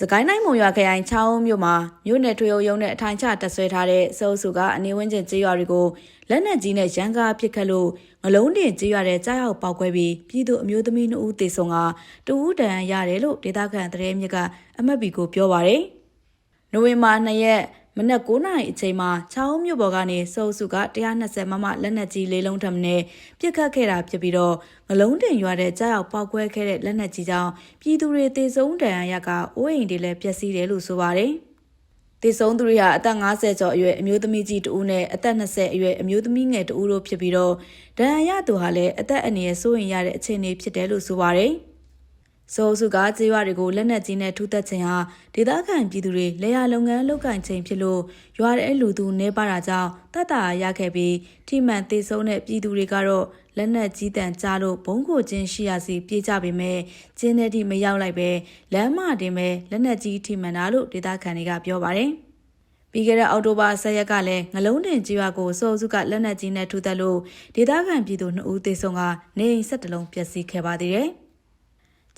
စကိုင်းတိုင်းမုံရွာခရိုင်ချောင်းမြို့မှာမြို့နယ်ထွေအုပ်ရုံးနဲ့အထိုင်ချတပ်ဆွဲထားတဲ့စေအုပ်စုကအနေဝင်းကျင်ကျေးရွာတွေကိုလက်နက်ကြီးနဲ့ရန်ကားပစ်ခတ်လို့ငလုံးတင်ကျေးရွာတဲ့ကြားရောက်ပောက်ကွဲပြီးပြည်သူအမျိုးသမီး2ဦးသေဆုံးကတဦးတန်ရတယ်လို့ဒေသခံသတင်းမြစ်ကအမတ်ဘီကိုပြောပါရယ်နိုဝင်ဘာ2ရက် မနက်9:00နာရီအချိန်မှာချောင်းမြို့ပေါ်ကနေစေအုပ်စုက120မမလက်နက်ကြီးလေးလုံးထပ်မံပစ်ခတ်ခဲ့တာဖြစ်ပြီးတော့ငလုံးတင်ရွာတဲ့ကြားရောက်ပောက်ကွဲခဲ့တဲ့လက်နက်ကြီးကြောင့်ပြည်သူတွေသေဆုံးဒဏ်ရာရကအိုးအိမ်တွေလည်းပျက်စီးတယ်လို့ဆိုပါတယ်။သေဆုံးသူတွေဟာအသက်50ကျော်အရွယ်အမျိုးသမီးကြီးတဦးနဲ့အသက်20အရွယ်အမျိုးသမီးငယ်တဦးတို့ဖြစ်ပြီးတော့ဒဏ်ရာရသူဟာလည်းအသက်အန္တရာယ်စိုးရင်ရတဲ့အခြေအနေဖြစ်တယ်လို့ဆိုပါတယ်။ စိုးစုကကြေးရွာတွေကိုလက်နက်ကြီးနဲ့ထုသက်ခြင်းဟာဒေသခံပြည်သူတွေလေယာလုပ်ငန်းလုပ်ကင်ခြင်းဖြစ်လို့ရွာတဲ့လူသူနေပါတာကြောင့်တတ်တာရခဲ့ပြီးထိမှန်သေးဆုံးတဲ့ပြည်သူတွေကတော့လက်နက်ကြီးတန်ကြားလို့ဘုံကိုချင်းရှိရစီပြေးကြပေမဲ့ကျင်းတဲ့ထိမရောက်လိုက်ပဲလမ်းမတင်ပဲလက်နက်ကြီးထိမှန်တာလို့ဒေသခံတွေကပြောပါတယ်ပြီးခဲ့တဲ့အောက်တိုဘာ10ရက်ကလည်းငလုံးတင်ကြီးရွာကိုစိုးစုကလက်နက်ကြီးနဲ့ထုသက်လို့ဒေသခံပြည်သူ2ဦးသေဆုံးကနေအိမ်ဆက်တလုံးပျက်စီးခဲ့ပါသေးတယ်။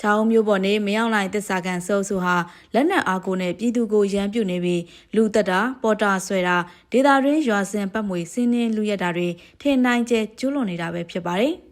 ချောင်းမျိုးပေါ်နေမရောက်နိုင်သစ္စာခံစိုးစုဟာလက်နက်အားကိုနဲ့ပြည်သူကိုရန်ပြုတ်နေပြီးလူတက်တာပေါ်တာဆွဲတာဒေတာရင်းရွာစင်ပတ်မွေစင်းနှင်းလူရက်တာတွေထင်နိုင်ကျဲကျူးလွန်နေတာပဲဖြစ်ပါတယ်။